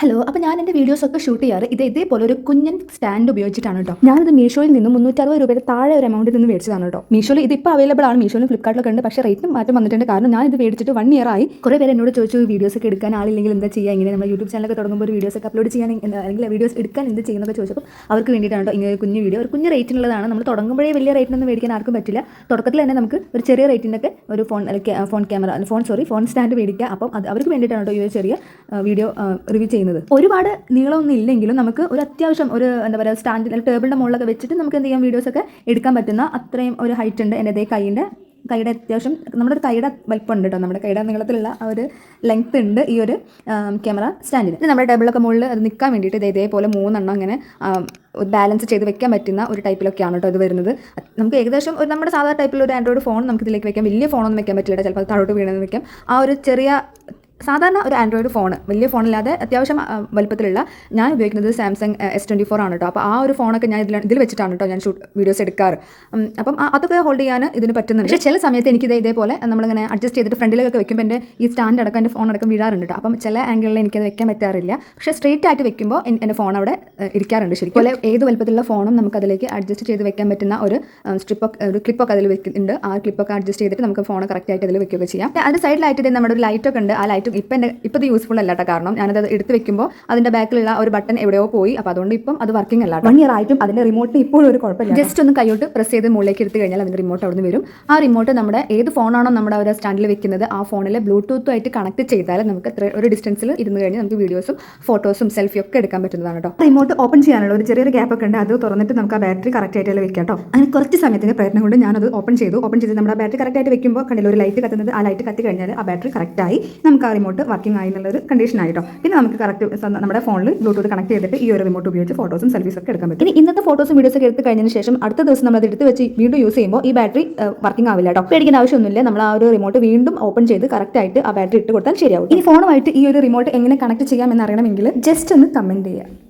Hello അപ്പോൾ ഞാൻ എന്റെ വീഡിയോസ് ഒക്കെ ഷൂട്ട് ചെയ്യാറ്. ഇത് ഇതേപോലെ ഒരു കുഞ്ഞൻ സ്റ്റാൻഡ് ഉപയോഗിച്ചിട്ടാണ് കേട്ടോ. ഞാനിത് മീഷോയിൽ നിന്ന് മുന്നൂറ്ററുപത് രൂപയുടെ താഴെ ഒരു എമൗണ്ടിൽ നിന്ന് മേടിച്ചതാണ് കേട്ടോ. മീഷോയിൽ ഇത് ഇപ്പോൾ അവൈലബിൾ ആണ്. മീഷോയിലും ഫ്ലിപ്കാർട്ടിലൊക്കെ ഉണ്ട്. പക്ഷേ റേറ്റും മാറ്റം വന്നിട്ടുണ്ട്. കാരണം ഞാൻ ഇത് മേടിച്ചിട്ട് വൺ ഇയർ ആയി. കുറേ പേര് എന്നോട് ചോദിച്ചു വീഡിയോസ് ഒക്കെ എടുക്കാൻ ആളില്ലെങ്കിൽ എന്താ ചെയ്യുക ഇങ്ങനെ നമ്മൾ യൂട്യൂബ് ചാനലൊക്കെ തുടങ്ങുമ്പോൾ ഒരു വീഡിയോസ് ഒക്കെ അപ്ലോഡ് ചെയ്യാൻ അല്ലെങ്കിൽ വീഡിയോസ് എടുക്കാൻ എന്ത് ചെയ്യുന്നതൊക്കെ ചോദിച്ചപ്പോൾ അവർക്ക് വേണ്ടിയിട്ടാണ് കേട്ടോ ഇങ്ങനെ ഒരു കുഞ്ഞു വീഡിയോ ഒരു കുഞ്ഞു റേറ്റിനുള്ളതാണ് നമ്മൾ തുടങ്ങുമ്പോഴേ വലിയ റേറ്റിനൊന്നും മേടിക്കാൻ ആർക്കും പറ്റില്ല. തുടക്കത്തിൽ തന്നെ നമുക്ക് ഒരു ചെറിയ റേറ്റിനൊക്കെ ഒരു phone phone camera phone sorry phone stand മേടിക്കുക അപ്പം അത് അവർക്ക് വേണ്ടിയിട്ടാണ് കേട്ടോ ഈ ഒരു ചെറിയ വീഡിയോ റിവ്യൂ ചെയ്യുന്നത്. ഒരുപാട് നീളമൊന്നും ഇല്ലെങ്കിലും നമുക്ക് ഒരു അത്യാവശ്യം ഒരു എന്താ പറയുക സ്റ്റാൻഡിൽ ടേബിളിന്റെ മുകളിലൊക്കെ വെച്ചിട്ട് നമുക്ക് എന്ത് ചെയ്യാം വീഡിയോസൊക്കെ എടുക്കാൻ പറ്റുന്ന അത്രയും ഒരു ഹൈറ്റ് ഉണ്ട് എന്റെ കൈയിന്റെ. കൈയുടെ അത്യാവശ്യം നമ്മുടെ ഒരു കൈയുടെ വലിപ്പമുണ്ട് കേട്ടോ. നമ്മുടെ കൈയുടെ നീളത്തിലുള്ള ആ ഒരു ലെങ്ത് ഉണ്ട് ഈ ഒരു ക്യാമറ സ്റ്റാൻഡിൽ ഇത് നമ്മുടെ ടേബിളൊക്കെ മുകളിൽ അത് നിൽക്കാൻ വേണ്ടിയിട്ട് ഇത് ഇതേപോലെ മൂന്നെണ്ണം അങ്ങനെ ബാലൻസ് ചെയ്ത് വെക്കാൻ പറ്റുന്ന ഒരു ടൈപ്പിലൊക്കെയാണ് കേട്ടോ ഇത് വരുന്നത്. നമുക്ക് ഏകദേശം ഒരു നമ്മുടെ സാധാരണ ടൈപ്പിൽ ഒരു ആൻഡ്രോയിഡ് ഫോൺ നമുക്ക് ഇതിലേക്ക് വെക്കാം. വലിയ ഫോണൊന്നും വെക്കാൻ പറ്റില്ല ചിലപ്പോൾ അത് താഴോട്ട് വീണെന്ന് വെക്കാം. ആ ഒരു ചെറിയ സാധാരണ ഒരു ആൻഡ്രോയിഡ് ഫോൺ വലിയ ഫോണില്ലാതെ അത്യാവശ്യം വലുപ്പത്തിലുള്ള ഞാൻ ഉപയോഗിക്കുന്നത് സാംസങ് എസ് ട്വന്റി ഫോർ ആണ് കേട്ടോ അപ്പോൾ ആ ഒരു ഫോണൊക്കെ ഞാൻ ഇതിൽ ഇതിൽ വെച്ചിട്ടാണ് കേട്ടോ ഞാൻ ഷൂട്ട് വീഡിയോസ് എടുക്കാറ്. അപ്പം അതൊക്കെ ഹോൾഡ് ചെയ്യാൻ ഇതിന് പറ്റുന്നുണ്ട്. പക്ഷേ ചില സമയത്ത് എനിക്ക് ഇത് ഇതേപോലെ നമ്മളിങ്ങനെ അഡ്ജസ്റ്റ് ചെയ്തിട്ട് ഫ്രണ്ടിലൊക്കെ വെക്കുമ്പോൾ എന്റെ ഈ സ്റ്റാൻഡ് അടക്കം എന്റെ ഫോൺ അടക്കം വീഴാറുണ്ട് കേട്ടോ അപ്പം ചില ആംഗിളിൽ എനിക്കത് വെക്കാൻ പറ്റാറില്ല. പക്ഷേ സ്ട്രെയിറ്റ് ആയിട്ട് വെക്കുമ്പോൾ എൻ- എന്റെ ഫോൺ അവിടെ ഇരിക്കാറുണ്ട് ശരിക്കും. പോലെ ഏത് വലുപ്പത്തിലുള്ള ഫോണും നമുക്ക് അതിലേക്ക് അഡ്ജസ്റ്റ് ചെയ്ത് വെക്കാൻ പറ്റുന്ന ഒരു സ്ട്രിപ്പൊക്കെ ഒരു ക്ലിപ്പൊക്കെ അതിൽ വെക്കുന്നുണ്ട്. ആ ക്ലിപ്പൊക്കെ അഡ്ജസ്റ്റ് ചെയ്തിട്ട് നമുക്ക് ഫോൺ കറക്റ്റ് ആയിട്ട് അതിൽ വെക്കുകയൊക്കെ ചെയ്യാം. അതിന്റെ സൈഡിലായിട്ട് നമ്മുടെ ഒരു ലൈറ്റൊക്കെ ഉണ്ട്. ആ ലൈറ്റും ഇപ്പം എന്റെ ഇപ്പം ഇത് യൂസ്ഫുൾ അല്ല കേട്ടോ കാരണം ഞാനത് എടുത്ത് വെക്കുമ്പോൾ അതിന്റെ ബാക്കിലുള്ള ഒരു ബട്ടൺ എവിടെയോ പോയി. അപ്പോൾ അതുകൊണ്ട് ഇപ്പം അത് വർക്കിംഗ് അല്ല വൺ ഇയർ ആയിട്ടും അതിന്റെ റിമോട്ട് ഇപ്പോഴും ഒരു കുഴപ്പമില്ല. ജസ്റ്റ് ഒന്ന് കൈയോട്ട് പ്രസ് ചെയ്ത് മുകളിലേക്ക് എടുത്ത് കഴിഞ്ഞാൽ അതിന്റെ റിമോട്ട് അവിടെ നിന്ന് വരും. ആ റിമോട്ട് നമ്മുടെ ഏത് ഫോണാണോ നമ്മുടെ ഒരു സ്റ്റാൻഡിൽ വെക്കുന്നത് ആ ഫോണിൽ ബ്ലൂടൂത്തുമായിട്ട് കണക്ട് ചെയ്താൽ നമുക്ക് ഒരു ഡിസ്റ്റൻസിൽ ഇരുന്ന് കഴിഞ്ഞാൽ നമുക്ക് വീഡിയോസും ഫോട്ടോസും സെൽഫിയും ഒക്കെ എടുക്കാൻ പറ്റുന്നതാണ് കേട്ടോ റിമോട്ട് ഓപ്പൺ ചെയ്യാനുള്ള ഒരു ചെറിയൊരു ഗ്യാപ്പ് ഒക്കെ ഉണ്ട്. അത് തുറന്നിട്ട് നമുക്ക് ആ ബാറ്ററി കറക്റ്റ് ആയിട്ട് വെക്കാം കേട്ടോ അങ്ങനെ കുറച്ച് സമയത്തിന്റെ പ്രയത്നം കൊണ്ട് ഞാനത് ഓപ്പൺ ചെയ്തു. ഓപ്പൺ ചെയ്ത് നമ്മുടെ ബാറ്ററി കറക്റ്റ് ആയിട്ട് വെക്കുമ്പോൾ കണ്ടില്ല ഒരു ലൈറ്റ് കത്തുന്നത് ആ ലൈറ്റ് കത്തി കഴിഞ്ഞാൽ ആ ബാറ്ററി കറക്റ്റ് ആയി. നമുക്ക് ആ റിമോട്ട് വർക്കിംഗ് ആയി എന്നുള്ള ഒരു കണ്ടീഷൻ ആയിട്ടോ. പിന്നെ നമുക്ക് കറക്റ്റ് നമ്മുടെ ഫോണിൽ ബ്ലൂടൂത്ത് കണക്ട് ചെയ്തിട്ട് ഈ ഒരു റിമോട്ട് ഉപയോഗിച്ച് ഫോട്ടോസും സെൽഫീസ് ഒക്കെ എടുക്കാൻ പറ്റും. ഇനി ഇന്നത്തെ ഫോട്ടോസും വീഡിയോസ് ഒക്കെ എടുത്ത് കഴിഞ്ഞതിന് ശേഷം അടുത്ത ദിവസം നമ്മൾ അത് എടുത്ത് വെച്ച് വീണ്ടും യൂസ് ചെയ്യുമ്പോൾ ഈ ബാറ്ററി വർക്കിംഗ് ആവില്ല കേട്ടോ പേടിക്കേണ്ട ആവശ്യമൊന്നുമില്ല. നമ്മൾ ആ ഒരു റിമോട്ട് വീണ്ടും ഓപ്പൺ ചെയ്ത് കറക്റ്റ് ആയിട്ട് ആ ബാറ്ററി ഇട്ട് കൊടുത്താൽ ശരിയാവും. ഇനി ഫോണുമായിട്ട് ഈ ഒരു റിമോട്ട് എങ്ങനെ കണക്ട് ചെയ്യാമെന്ന് അറിയണമെങ്കിൽ ജസ്റ്റ് ഒന്ന് കമന്റ് ചെയ്യുക.